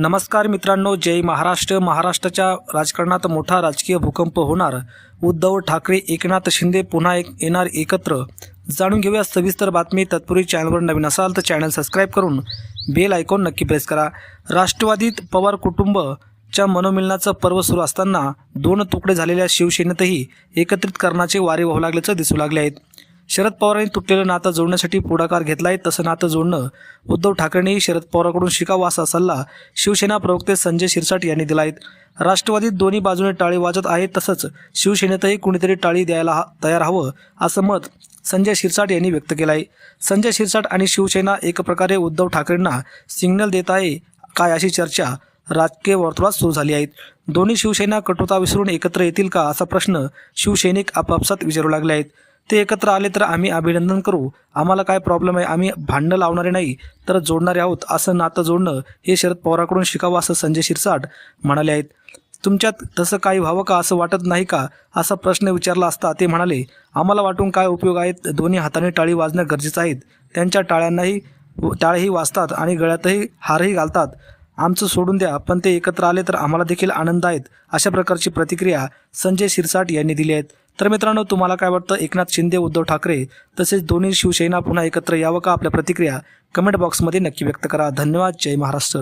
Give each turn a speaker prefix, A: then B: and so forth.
A: नमस्कार मित्रांनो जय महाराष्ट्र. महाराष्ट्राच्या राजकारणात मोठा राजकीय भूकंप होणार. उद्धव ठाकरे एकनाथ शिंदे पुन्हा एक येणार एकत्र. जाणून घेऊया सविस्तर बातमी. तत्पूर्वी चॅनलवर नवीन असाल तर चॅनल सबस्क्राईब करून बेल आयकॉन नक्की प्रेस करा. राष्ट्रवादीत पवार कुटुंबच्या मनोमिलनाचं पर्व सुरू असताना दोन तुकडे झालेल्या शिवसेनेतही एकत्रित करण्याचे वारे वाहू लागल्याचं दिसू लागले आहेत. शरद पवारांनी तुटलेलं नातं जोडण्यासाठी पुढाकार घेतलाय. तसं नातं जोडणं उद्धव ठाकरेंनी शरद पवारांकडून शिकावा असा सल्ला शिवसेना प्रवक्ते संजय शिरसाट यांनी दिला आहे राष्ट्रवादीत दोन्ही बाजूने टाळी वाजत आहेत तसंच शिवसेनेतही कुणीतरी टाळी द्यायला हा- तयार हवं असं मत संजय शिरसाट यांनी व्यक्त केलं आहे संजय शिरसाट आणि शिवसेना एक प्रकारे उद्धव ठाकरेंना सिग्नल देत आहे काय अशी चर्चा राजकीय वर्तुळात सुरू झाली आहेत दोन्ही शिवसेना कटुता विसरून एकत्र येतील का असा प्रश्न शिवसैनिक आपापसात विचारू लागले आहेत. ते एकत्र आले तर आम्ही अभिनंदन करू. आम्हाला काय प्रॉब्लेम आहे? आम्ही भांडणं लावणारे नाही तर जोडणारे आहोत असं नातं जोडणं हे शरद पवाराकडून शिकावं असं संजय शिरसाट म्हणाले आहेत. तुमच्यात तसं काही व्हावं का असं वाटत नाही का? असा प्रश्न विचारला असता ते म्हणाले आम्हाला वाटून काय उपयोग आहेत? दोन्ही हाताने टाळी वाजणं गरजेचं आहेत. त्यांच्या टाळ्यांनाही टाळेही वाजतात आणि गळ्यातही हारही घालतात. आमचं सोडून द्या पण ते एकत्र आले तर आम्हाला देखील आनंद आहेत अशा प्रकारची प्रतिक्रिया संजय शिरसाट यांनी दिली आहेत. तर मित्रांनो तुम्हाला काय वाटतं? एकनाथ शिंदे उद्धव ठाकरे तसेच दोन्ही शिवसेना पुन्हा एकत्र यावं का? आपल्या प्रतिक्रिया कमेंट बॉक्समध्ये नक्की व्यक्त करा. धन्यवाद. जय महाराष्ट्र.